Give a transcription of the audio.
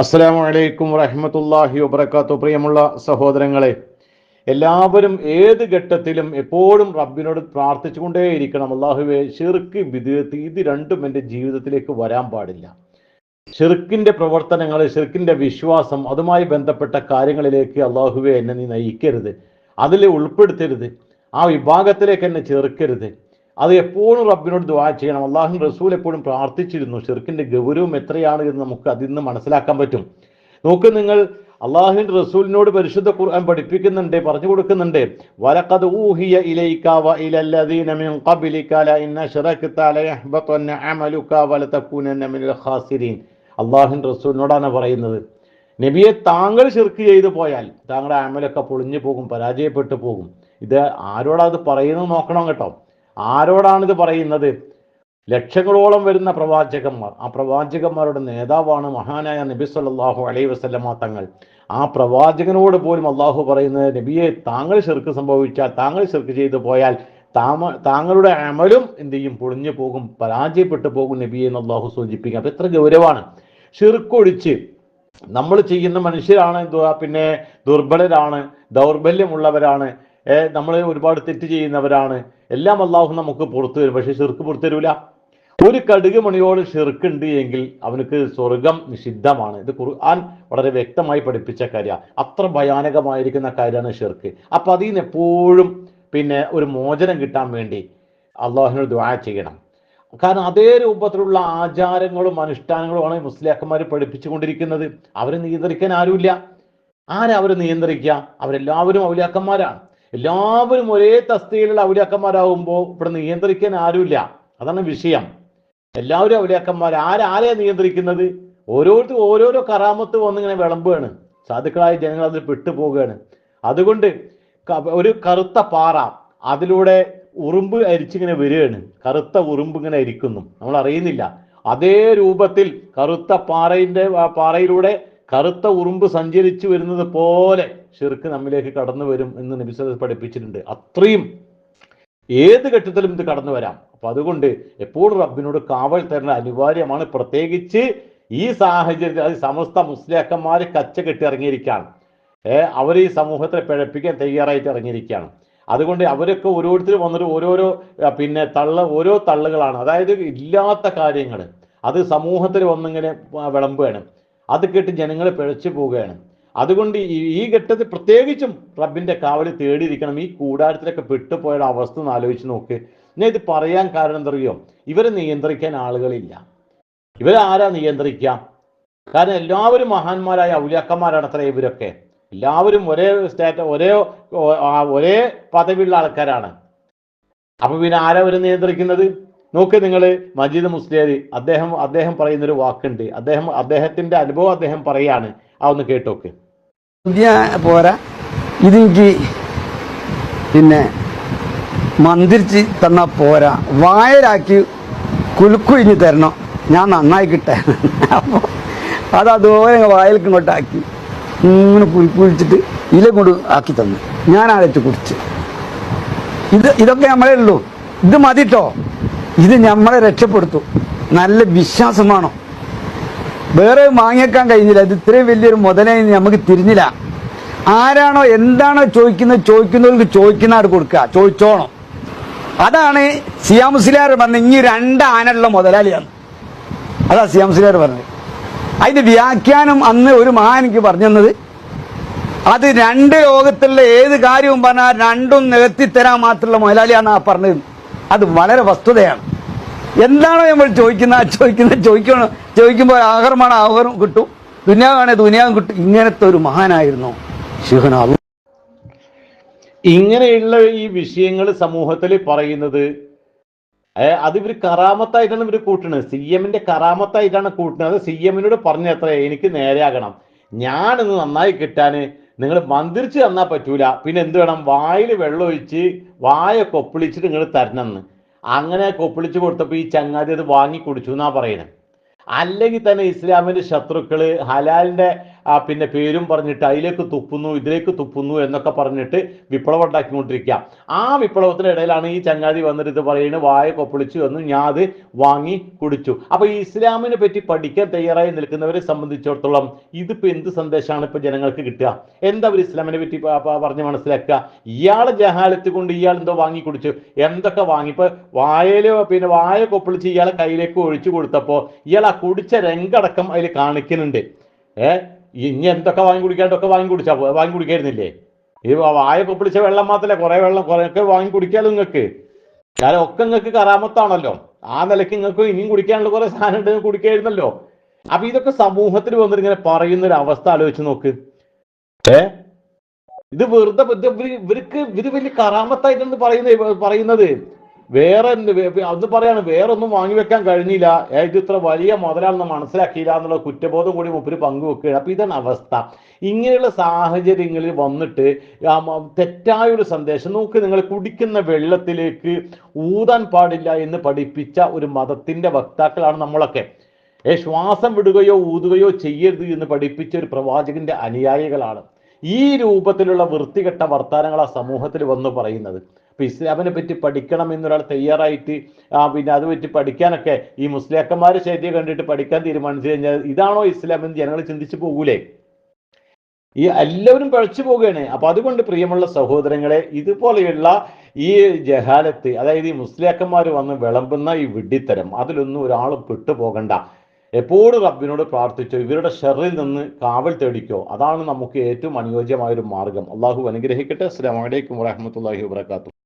അസ്സലാമു അലൈക്കും വറഹമത്തല്ലാഹി വബർക്കാത്തു പ്രിയമുള്ള സഹോദരങ്ങളെ എല്ലാവരും ഏത് ഘട്ടത്തിലും എപ്പോഴും റബ്ബിനോട് പ്രാർത്ഥിച്ചുകൊണ്ടേയിരിക്കണം. അള്ളാഹുവെ ഷിർക്ക് വിദേഹത്ത് ഇത് രണ്ടും എന്റെ ജീവിതത്തിലേക്ക് വരാൻ പാടില്ല. ഷിർക്കിന്റെ പ്രവർത്തനങ്ങൾ ഷിർക്കിന്റെ വിശ്വാസം അതുമായി ബന്ധപ്പെട്ട കാര്യങ്ങളിലേക്ക് അള്ളാഹുവെ എന്നെ നീ നയിക്കരുത്. അതിൽ ഉൾപ്പെടുത്തരുത്. ആ വിഭാഗത്തിലേക്ക് എന്നെ ചേർക്കരുത്. അത് എപ്പോഴും റബ്ബിനോട് ദുആ ചെയ്യണം. അള്ളാഹു റസൂൽ എപ്പോഴും പ്രാർത്ഥിച്ചിരുന്നു. ഷിർക്കിന്റെ ഗൗരവം എത്രയാണ് എന്ന് നമുക്ക് അതിൽ നിന്ന് മനസ്സിലാക്കാൻ പറ്റും. നോക്ക് നിങ്ങൾ അള്ളാഹു റസൂലിനോട് പരിശുദ്ധ ഖുർആൻ പഠിപ്പിക്കുന്നുണ്ട് പറഞ്ഞു കൊടുക്കുന്നുണ്ട്. വലഖദ് ഊഹിയ ഇലൈക വ ഇലല്ലദീന മിൻ ഖബ്ലിക ലഇൻ അശ്റക്ത ലയഹ്ബതന്ന അമലുക വലതകൂനന്ന മിനൽ ഖാസിരീൻ. അള്ളാഹുവിന്റെ റസൂലിനോടാണ് പറയുന്നത്. നബിയെ താങ്കൾ ഷിർക്ക് ചെയ്തു പോയാൽ താങ്കളുടെ അമലൊക്കെ പൊളിഞ്ഞു പോകും പരാജയപ്പെട്ടു പോകും. ഇത് ആരോടാ അത് പറയുന്നത് നോക്കണം കേട്ടോ. ആരോടാണിത് പറയുന്നത്? ലക്ഷങ്ങളോളം വരുന്ന പ്രവാചകന്മാർ. ആ പ്രവാചകന്മാരുടെ നേതാവാണ് മഹാനായ നബി സല്ലാഹു അലൈഹി വസ്ലമ തങ്ങൾ. ആ പ്രവാചകനോട് പോലും അള്ളാഹു പറയുന്നത് നബിയെ താങ്കൾ ചെറുക്ക് സംഭവിച്ചാൽ താങ്കൾ ചെറുക്ക് ചെയ്തു പോയാൽ താമ താങ്കളുടെ അമലും എന്ത് ചെയ്യും? പൊളിഞ്ഞു പോകും പരാജയപ്പെട്ടു പോകും നബിയെ എന്ന് അള്ളാഹു സൂചിപ്പിക്കുക അപ്പൊ എത്ര ഗൗരവമാണ്. ചെറുക്കൊഴിച്ച് നമ്മൾ ചെയ്യുന്ന മനുഷ്യരാണ് പിന്നെ ദുർബലരാണ് ദൗർബല്യമുള്ളവരാണ്. നമ്മൾ ഒരുപാട് തെറ്റ് ചെയ്യുന്നവരാണ്. എല്ലാം അള്ളാഹു നമുക്ക് പുറത്തു തരും പക്ഷെ ഷിർക്ക് പുറത്തു തരൂല. ഒരു കടുക് മണിയോട് ഷിർക്കുണ്ട് എങ്കിൽ അവനക്ക് സ്വർഗം നിഷിദ്ധമാണ്. ഇത് ഖുർആൻ വളരെ വ്യക്തമായി പഠിപ്പിച്ച കാര്യമാണ് അത്ര ഭയാനകമായിരിക്കുന്ന കാര്യമാണ് ഷിർക്ക് അപ്പൊ അതിൽ നിന്ന് എപ്പോഴും പിന്നെ ഒരു മോചനം കിട്ടാൻ വേണ്ടി അള്ളാഹുവിനോട് ദ്വാ ചെയ്യണം. കാരണം അതേ രൂപത്തിലുള്ള ആചാരങ്ങളും അനുഷ്ഠാനങ്ങളുമാണ് മുസ്ലിയാക്കന്മാർ പഠിപ്പിച്ചുകൊണ്ടിരിക്കുന്നത്. അവരെ നിയന്ത്രിക്കാൻ ആരുമില്ല. ആരാ അവരെ നിയന്ത്രിക്കുക? അവരെല്ലാവരും ഔലിയാക്കന്മാരാണ്. എല്ലാവരും ഒരേ തസ്തിയിലുള്ള ഔലിയാക്കന്മാരാകുമ്പോൾ ഇവിടെ നിയന്ത്രിക്കാൻ ആരുമില്ല. അതാണ് വിഷയം. എല്ലാവരും ഔലിയാക്കന്മാർ ആരാരെയാ നിയന്ത്രിക്കുന്നത്? ഓരോരുത്തരും ഓരോരോ കറാമത്ത് വന്നിങ്ങനെ വിളമ്പുകയാണ്. സാധുക്കളായ ജനങ്ങൾ അതിൽ പെട്ടുപോവുകയാണ് അതുകൊണ്ട് ഒരു കറുത്ത പാറ അതിലൂടെ ഉറുമ്പ് അരിച്ചിങ്ങനെ വരികയാണ്. കറുത്ത ഉറുമ്പ് ഇങ്ങനെ അരിക്കുന്നു. നമ്മൾ അറിയുന്നില്ല അതേ രൂപത്തിൽ കറുത്ത പാറയിന്റെ പാറയിലൂടെ കറുത്ത ഉറുമ്പ് സഞ്ചരിച്ചു വരുന്നത് പോലെ ഷിർക്ക് നമ്മിലേക്ക് കടന്നു വരും എന്ന് നബിസ് പഠിപ്പിച്ചിട്ടുണ്ട്. അത്രയും ഏത് ഘട്ടത്തിലും ഇത് കടന്നു വരാം. അപ്പൊ അതുകൊണ്ട് എപ്പോഴും റബ്ബിനോട് കാവൽ തരേണ്ട അനിവാര്യമാണ്. പ്രത്യേകിച്ച് ഈ സാഹചര്യത്തിൽ അത് സമസ്ത മുസ്ലിയാക്കന്മാര് കച്ച കെട്ടി ഇറങ്ങിയിരിക്കുകയാണ്. ഏർ അവർ ഈ സമൂഹത്തെ പിഴപ്പിക്കാൻ തയ്യാറായിട്ട് ഇറങ്ങിയിരിക്കുകയാണ്. അതുകൊണ്ട് അവരൊക്കെ ഓരോരുത്തരും വന്നിട്ട് ഓരോരോ പിന്നെ തള്ള ഓരോ തള്ളുകളാണ്. അതായത് ഇല്ലാത്ത കാര്യങ്ങൾ അത് സമൂഹത്തിൽ വന്നിങ്ങനെ വിളമ്പുകയാണ്. അത് കേട്ട് ജനങ്ങൾ പിഴച്ചു പോവുകയാണ്. അതുകൊണ്ട് ഈ ഘട്ടത്തിൽ പ്രത്യേകിച്ചും റബ്ബിന്റെ കാവൽ തേടിയിരിക്കണം. ഈ കൂടാരത്തിലൊക്കെ പെട്ടുപോയ അവസ്ഥ ഒന്ന് ആലോചിച്ച് നോക്ക്. ഞാൻ ഇത് പറയാൻ കാരണം എന്തറിയോ ഇവരെ നിയന്ത്രിക്കാൻ ആളുകളില്ല. ഇവരെ ആരാ നിയന്ത്രിക്കുക? കാരണം എല്ലാവരും മഹാന്മാരായ ഔലിയാക്കന്മാരാണ് അത്ര ഇവരൊക്കെ. എല്ലാവരും ഒരേ സ്റ്റേറ്റ് ഒരേ ഒരേ പദവിയുള്ള ആൾക്കാരാണ്. അപ്പൊ പിന്നെ ആരാ അവരെ നിയന്ത്രിക്കുന്നത്? നോക്ക് നിങ്ങൾ മജീദ് മുസ്ലിയാരി അദ്ദേഹം അദ്ദേഹം പറയുന്നൊരു വാക്കുണ്ട്. അദ്ദേഹം അദ്ദേഹത്തിന്റെ അനുഭവം അദ്ദേഹം പറയാണ്. ആ ഒന്ന് കേട്ടോക്ക്. പോരാ. ഇതെനിക്ക് പിന്നെ മന്ത്രിച്ച് തന്ന പോരാ. വായരാക്കി കുലുക്കുഴിഞ്ഞ് തരണം. ഞാൻ നന്നായി കിട്ടെ അപ്പോൾ അത് അതുപോലെ വായലേക്ക് ഇങ്ങനെ കുലുക്കുഴിച്ചിട്ട് ഇല കൊണ്ട് ആക്കി തന്നു. ഞാൻ ആലോചിച്ച് കുടിച്ച്. ഇത് ഇതൊക്കെ നമ്മളേ ഉള്ളൂ. ഇത് മതിട്ടോ? ഇത് നമ്മളെ രക്ഷപ്പെടുത്തു. നല്ല വിശ്വാസമാണോ? വേറെ വാങ്ങിയേക്കാൻ കഴിഞ്ഞില്ല. ഇത് ഇത്രയും വലിയൊരു മുതലായി നമുക്ക് തിരിഞ്ഞില്ല. ആരാണോ എന്താണോ ചോദിക്കുന്നത് ചോദിക്കുന്നവർക്ക് ചോദിക്കുന്ന ആട് കൊടുക്കുക. ചോദിച്ചോണം. അതാണ് സിയാമുസിലാർ പറഞ്ഞ ഇനി രണ്ട് ആനുള്ള മുതലാളിയാണ്. അതാ സിയാമുസിലാർ പറഞ്ഞത്. അതിന്റെ വ്യാഖ്യാനം അന്ന് ഒരു മഹാൻ എനിക്ക് അത് രണ്ട് ലോകത്തുള്ള ഏത് കാര്യവും പറഞ്ഞാൽ രണ്ടും നികത്തി തരാൻ മാത്രമുള്ള മുതലാളിയാണ് ആ പറഞ്ഞത്. അത് വളരെ വസ്തുതയാണ്. എന്താണോ നമ്മൾ ചോദിക്കുന്ന ചോദിക്കുന്ന ചോദിക്കണം ചോദിക്കുമ്പോൾ ആഹാരമാണ് ആഹാരം കിട്ടും. ദുനിയാവാണെ ദുനിയാവും കിട്ടും. ഇങ്ങനത്തെ ഒരു മഹാനായിരുന്നു ശിവന ഇങ്ങനെയുള്ള ഈ വിഷയങ്ങൾ സമൂഹത്തിൽ പറയുന്നത് അത് ഇവർ കറാമത്തായിട്ടാണ് ഇവർ കൂട്ടുന്നത്. സി എമ്മിന്റെ കറാമത്തായിട്ടാണ് കൂട്ടുന്നത്. സി എമ്മിനോട് പറഞ്ഞത്ര എനിക്ക് നേരെയാകണം. ഞാനിന്ന് നന്നായി കിട്ടാന് നിങ്ങൾ മന്ത്രിച്ച് തന്നാൽ പറ്റൂല. പിന്നെ എന്ത് വേണം? വായിൽ വെള്ളമൊഴിച്ച് വായ കൊപ്പിളിച്ചിട്ട് നിങ്ങൾ തരണമെന്ന് അങ്ങനെ കൊപ്പിളിച്ച് കൊടുത്തപ്പോൾ ഈ ചങ്ങാതി അത് വാങ്ങി കുടിച്ചു എന്നാ പറയുന്നത് അല്ലെങ്കിൽ തന്നെ ഇസ്ലാമിന്റെ ശത്രുക്കൾ ഹലാലിന്റെ ആ പിന്നെ പേരും പറഞ്ഞിട്ട് അതിലേക്ക് തുപ്പുന്നു ഇതിലേക്ക് തുപ്പുന്നു എന്നൊക്കെ പറഞ്ഞിട്ട് വിപ്ലവം ഉണ്ടാക്കിക്കൊണ്ടിരിക്കുക ആ വിപ്ലവത്തിന്റെ ഇടയിലാണ് ഈ ചങ്ങാതി വന്നിട്ട് ഇത് പറയുന്നത് വായ കൊപ്പിളിച്ചു എന്ന് ഞാൻ അത് വാങ്ങി കുടിച്ചു. അപ്പൊ ഈ ഇസ്ലാമിനെ പറ്റി പഠിക്കാൻ തയ്യാറായി നിൽക്കുന്നവരെ സംബന്ധിച്ചിടത്തോളം ഇതിപ്പോ എന്ത് സന്ദേശമാണ് ഇപ്പൊ ജനങ്ങൾക്ക് കിട്ടുക? എന്താ ഒരു ഇസ്ലാമിനെ പറ്റി പറഞ്ഞ് മനസ്സിലാക്കുക? ഇയാളെ ജഹാലത്ത് കൊണ്ട് ഇയാൾ എന്തോ വാങ്ങി കുടിച്ചു. എന്തൊക്കെ വാങ്ങി? ഇപ്പൊ വായയിൽ പിന്നെ വായ കൊപ്പിളിച്ച് ഇയാളെ കയ്യിലേക്ക് ഒഴിച്ചു കൊടുത്തപ്പോ ഇയാൾ ആ കുടിച്ച രംഗടക്കം അതിൽ കാണിക്കുന്നുണ്ട്. ഏ? ഇനി എന്തൊക്കെ വാങ്ങി കുടിക്കാണ്ടൊക്കെ വാങ്ങി കുടിച്ചാ വാങ്ങി കുടിക്കായിരുന്നില്ലേ? ഈ വായ പിടിച്ച വെള്ളം മാത്രമല്ല കുറെ വെള്ളം കുറെ ഒക്കെ വാങ്ങി കുടിക്കാലോ നിങ്ങൾക്ക് കാരണം ഒക്കെ നിങ്ങൾക്ക് കറാമത്താണല്ലോ. ആ നിലയ്ക്ക് നിങ്ങൾക്ക് ഇനിയും കുടിക്കാനുള്ള കുറെ സാധനം ഉണ്ട് കുടിക്കായിരുന്നല്ലോ. അപ്പൊ ഇതൊക്കെ സമൂഹത്തിൽ വന്നിട്ട് ഇങ്ങനെ പറയുന്ന ഒരു അവസ്ഥ ആലോചിച്ച് നോക്ക്. ഏ? ഇത് വെറുതെ ഇവർക്ക് ഇവർ വലിയ കറാമത്തായിട്ടാണ് പറയുന്നത്. പറയുന്നത്. വേറെ എന്ത് അന്ന് പറയാണ് വേറെ ഒന്നും വാങ്ങി വെക്കാൻ കഴിഞ്ഞില്ല. ഏറ്റവും ഇത് ഇത്ര വലിയ മുതലാണെന്ന് മനസ്സിലാക്കിയില്ല എന്നുള്ള കുറ്റബോധം കൂടി മുപ്പിന് പങ്കുവെക്കുകയാണ്. അപ്പൊ ഇതാണ് അവസ്ഥ. ഇങ്ങനെയുള്ള സാഹചര്യങ്ങളിൽ വന്നിട്ട് തെറ്റായ ഒരു സന്ദേശം നോക്ക് നിങ്ങൾ കുടിക്കുന്ന വെള്ളത്തിലേക്ക് ഊതാൻ പാടില്ല എന്ന് പഠിപ്പിച്ച ഒരു മതത്തിന്റെ വക്താക്കളാണ് നമ്മളൊക്കെ. ഏ ശ്വാസം വിടുകയോ ഊതുകയോ ചെയ്യരുത് എന്ന് പഠിപ്പിച്ച ഒരു പ്രവാചകന്റെ അനുയായികളാണ്. ഈ രൂപത്തിലുള്ള വൃത്തികെട്ട വർത്തമാനങ്ങൾ ആ സമൂഹത്തിൽ വന്ന് പറയുന്നത്. അപ്പൊ ഇസ്ലാമിനെ പറ്റി പഠിക്കണം എന്നൊരാൾ തയ്യാറായിട്ട് പിന്നെ അത് പറ്റി പഠിക്കാനൊക്കെ ഈ മുസ്ലിയാക്കന്മാര് ശൈത്യം കണ്ടിട്ട് പഠിക്കാൻ തീരുമാനിച്ചു കഴിഞ്ഞാൽ ഇതാണോ ഇസ്ലാം എന്ന് ജനങ്ങൾ ചിന്തിച്ചു പോകൂലേ? ഈ എല്ലാവരും പഴച്ചു പോവുകയാണ്. അപ്പൊ അതുകൊണ്ട് പ്രിയമുള്ള സഹോദരങ്ങളെ ഇതുപോലെയുള്ള ഈ ജഹാലത്ത് അതായത് ഈ മുസ്ലിയാക്കന്മാർ വന്ന് വിളമ്പുന്ന ഈ വിഡ്ഢിത്തരം അതിലൊന്നും ഒരാൾ പെട്ടുപോകണ്ട എപ്പോഴും റബ്ബിനോട് പ്രാർത്ഥിച്ചോ ഇവരുടെ ഷെറിൽ നിന്ന് കാവൽ തേടിക്കോ അതാണ് നമുക്ക് ഏറ്റവും അനുയോജ്യമായ ഒരു മാർഗം. അള്ളാഹു അനുഗ്രഹിക്കട്ടെ. അസ്സലാമു വലൈക്കും വാഹമത്തല്ലാഹി വബറകാതുഹു.